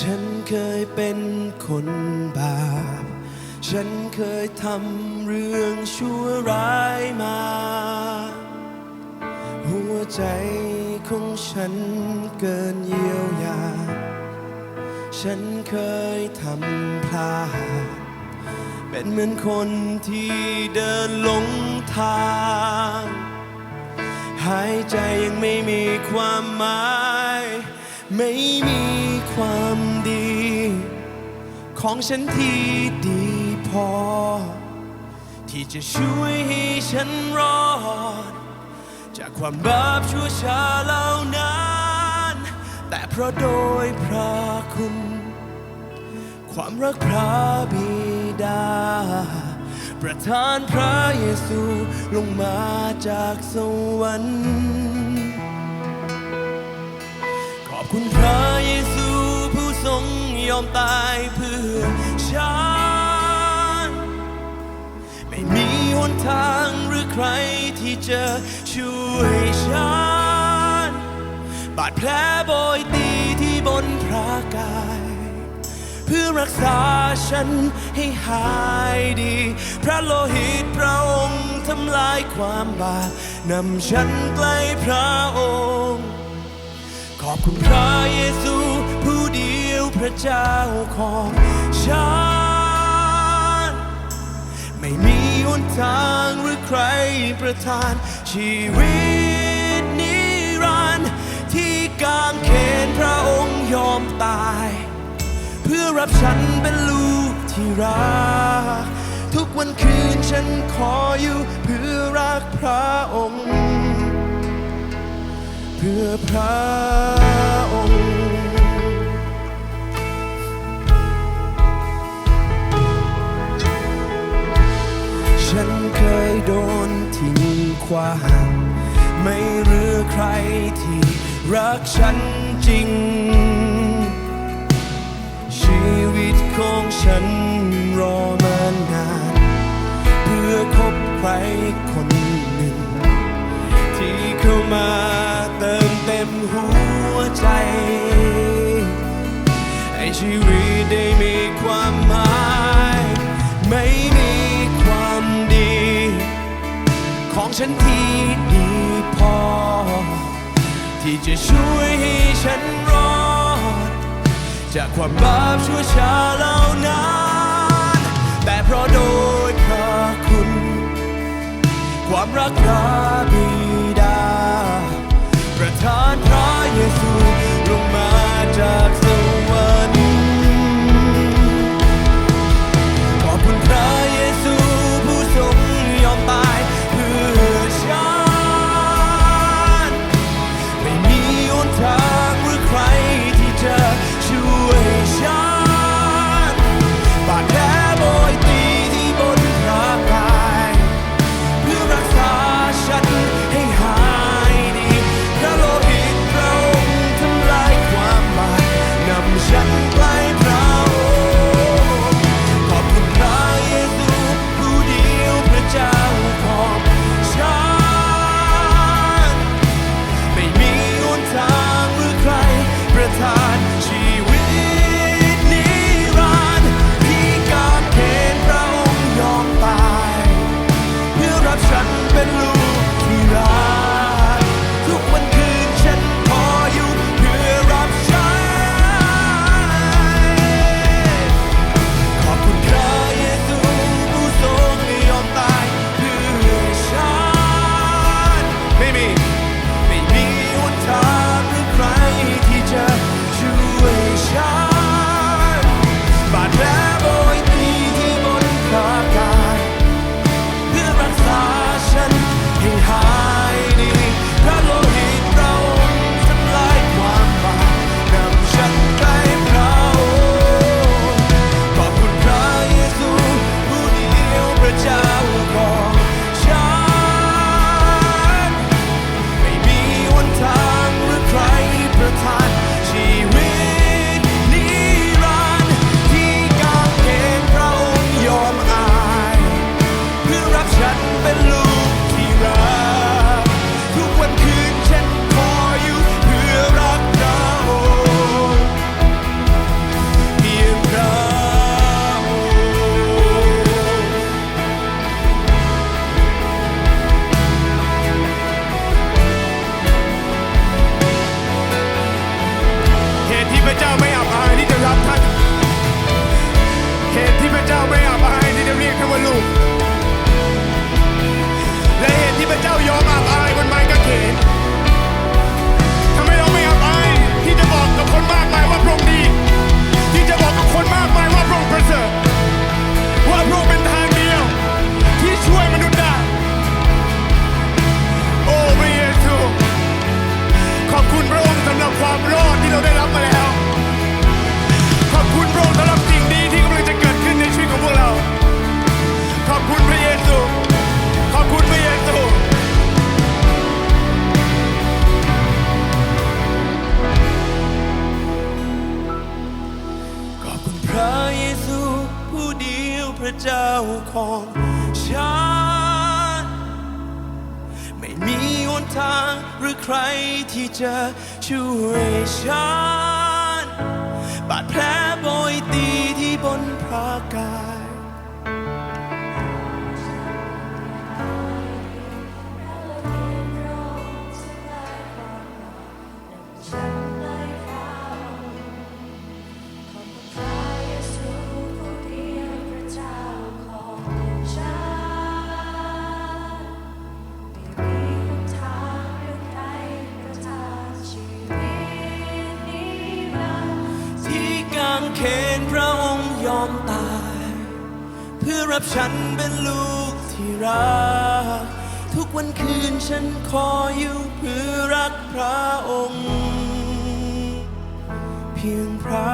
ฉันเคยเป็นคนบาป ฉันเคยทำเรื่องชั่วร้ายมา หัวใจของฉันเกินเยียวยา ฉันเคยทำพลาด เป็นเหมือนคนที่เดินหลงทาง หายใจยังไม่มีความหมาย ไม่มีความ ของฉันที่ดีพอ ที่จะช่วยให้ฉันรอด จากความบาปชั่วช้าเหล่านั้น แต่เพราะโดยพระคุณ ความรักพระบิดา ประทานพระเยซูลงมาจากสวรรค์ขอบคุณพระเยซูผู้ทรงยอมตายเพื่อ ทางหรือใครที่จะช่วยฉัน บาดแผลโบยตีที่บนพระกาย เพื่อรักษาฉันให้หายดี พระโลหิตพระองค์ทำลายความบาปนำฉันใกล้พระองค์ ขอบคุณพระเยซูผู้เดียวพระเจ้าของฉัน ทางหรือใครประทาน ชีวิตนิรันดร์ที่กางเขนพระองค์ยอมตาย เพื่อรับฉันเป็นลูกที่รัก ทุกวันคืนฉันขออยู่เพื่อรักพระองค์ เพื่อพระ รักฉันจริง ชีวิตของฉัน ที่จะช่วยให้ฉันรอด จากความบาปชั่วช้าเหล่านั้น แต่เพราะโดยพระคุณ ความรักพระบิดา ประทานพระเยซูลงมาจาก ของฉัน ไม่มีหนทางหรือใครที่จะช่วยฉัน บาดแผลโบยตีที่บนพระกาย รับฉันเป็นลูกที่รัก ทุกวันคืนฉันขออยู่เพื่อรักพระองค์ เพียงพระ